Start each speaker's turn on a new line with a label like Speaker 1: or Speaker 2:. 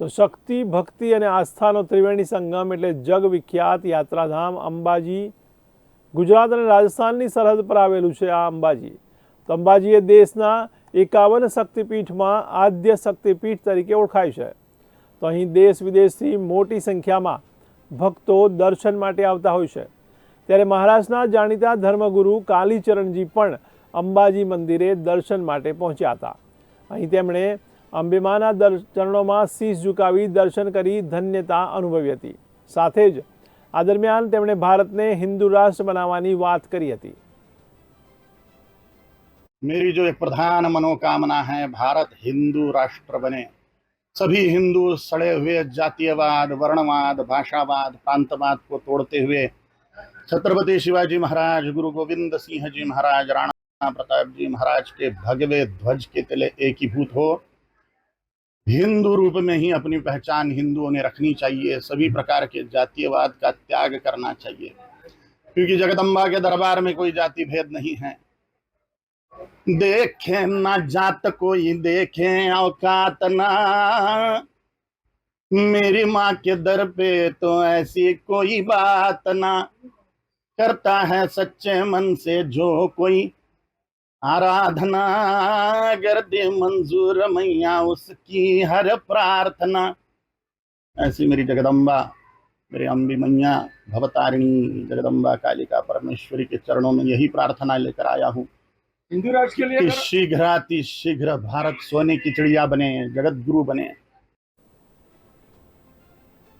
Speaker 1: તો શક્તિ, ભક્તિ અને આસ્થાનો ત્રિવેણી સંગમ એટલે જગ વિખ્યાત યાત્રાધામ અંબાજી, ગુજરાત અને રાજસ્થાનની સરહદ પર આવેલું છે આ અંબાજી. તો અંબાજી એ દેશના એકાવન શક્તિપીઠમાં આદ્ય શક્તિપીઠ તરીકે ઓળખાય છે. તો અહીં દેશ વિદેશથી મોટી સંખ્યામાં ભક્તો દર્શન માટે આવતા હોય છે. ત્યારે મહારાષ્ટ્રના જાણીતા ધર્મગુરુ કાલીચરણજી પણ અંબાજી મંદિરે દર્શન માટે પહોંચ્યા હતા. અહીં તેમણે અંબેમાના દર ચરણોમાં શીશ ઝુકાવી દર્શન કરી ધન્યતા અનુભવી હતી સાથે જ આ દરમિયાન તેમણે ભારતને હિન્દુ રાષ્ટ્ર બનાવવાની વાત કરી હતી
Speaker 2: मेरी जो एक प्रधान मनोकामना है भारत हिंदू राष्ट्र बने सभी हिंदू सड़े हुए जातीयवाद वर्णवाद भाषावाद प्रांतवाद को तोड़ते हुए छत्रपति शिवाजी महाराज गुरु गोविंद सिंह जी महाराज राणा प्रताप जी महाराज के भगवे ध्वज के तले एकीभूत हो हिंदू रूप में ही अपनी पहचान हिंदुओं ने रखनी चाहिए। सभी प्रकार के जातीयवाद का त्याग करना चाहिए। क्योंकि जगदम्बा के दरबार में कोई जाति भेद नहीं है। देखे ना जात कोई, देखे औकात ना। मेरी माँ के दर पे तो ऐसी कोई बात ना। करता है सच्चे मन से जो कोई आराधना कर दे मंजूर मैया उसकी हर प्रार्थना। ऐसी मेरी जगदम्बा मेरे अम्बी मैया भवतारिणी जगदम्बा कालिका परमेश्वरी के चरणों में यही प्रार्थना लेकर आया हूँ।
Speaker 3: हिंदू राज के लिए
Speaker 2: शीघ्र
Speaker 3: अति
Speaker 2: शीघ्राति शीघ्र भारत सोने की चिड़िया बने जगत गुरु बने।